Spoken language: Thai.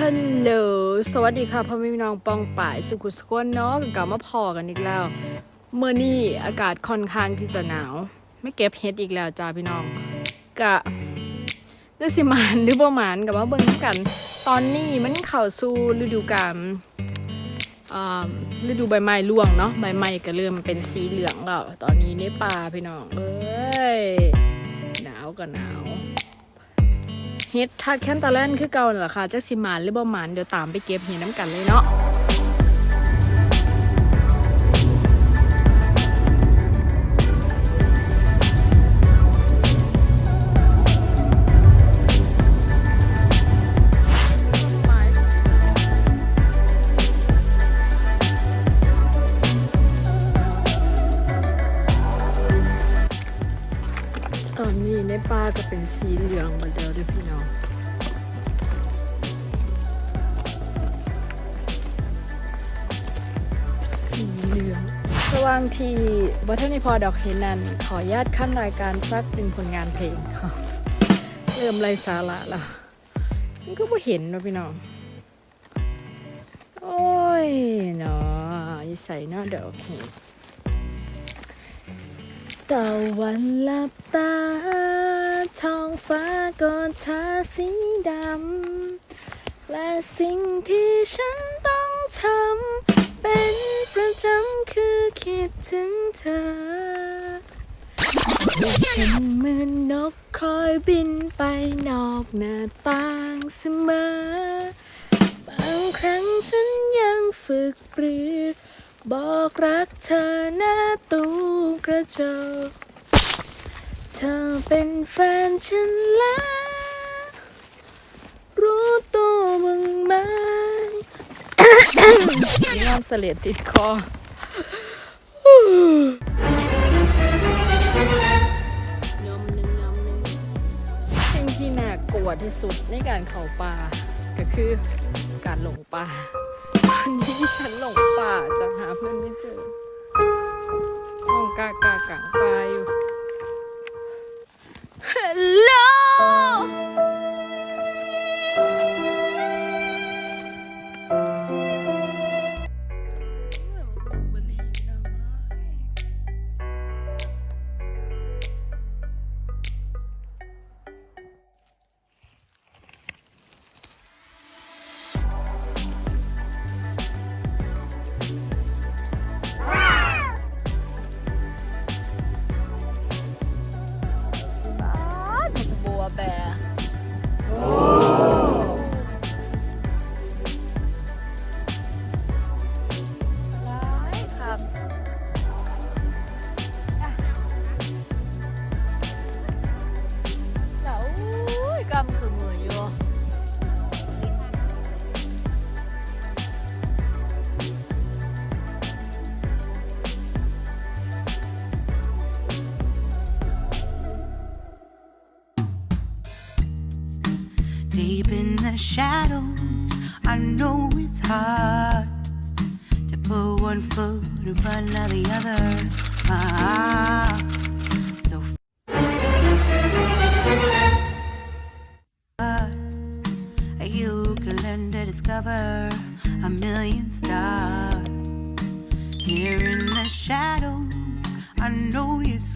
ฮัลโหล สวัสดีค่ะพ่อแม่พี่น้องปองป่ายสุขุสกวนเนาะกลับมาพอกันอีกแล้ว เมื่อนี้อากาศค่อนข้างที่จะหนาว ไม่เก็บเฮ็ดอีกแล้วจ้าพี่น้อง กะจะสิมานหรือบ่มานกับว่าเบิ่งกัน ตอนนี้มันเข้าสู่ฤดูกาลอ่าฤดูใบไม้ร่วงเนาะใบไม้ก็เริ่มเป็นสีเหลืองแล้ว ตอนนี้ในป่าพี่น้อง เอ้ย หนาวก็หนาว เฮ็ดทักแคนตาแลนคือเก่าเหรอคะจะสิหมานหรือบ่หมานเดี๋ยวตามไปเก็บเห็ดน้ำกันเลยเนาะ ในป่าก็เป็นสีเหลืองหมดแล้วด้วยพี่น้องสีเหลืองระว่างที่วัฒนิพอดอกเห็นนั้นขออนุญาตขั้นรายการสักหนึ่งผลงานเพลง เริ่มไรสาระละมันก็ไม่เห็นนาะพี่น้อง โอ้ยเนาะยิ่ใส่เนาะเดี๋ยวโอเคตะวันลับตา ท้องฟ้าก็ทาสีดำ และสิ่งที่ฉันต้องทำ เป็นประจำคือคิดถึงเธอ ฉันเหมือนนกคอยบินไปนอกหน้าต่างเสมอบางครั้งฉันยังฝึกปรือ บอกรักเธอหน้าตู้กระจก เธอเป็นแฟนฉันแล้ว รู้ตัวบ้างไหมงามเสลียดติดคอยอมหนึ่งยอมหนึ่งสิ่งที่น่ากลัวที่สุดในการเข้าป่า ก็คือการหลงป่าตอนนี้ฉันหลงป่าจะหาเพื่อนไม่เจอมองกากากางป่าอยู่ ฮั Deep in the shadows, I know it's hard to put one foot in front of the other. Ah, so. You can learn to discover a million stars. Here in the shadows, I know scared.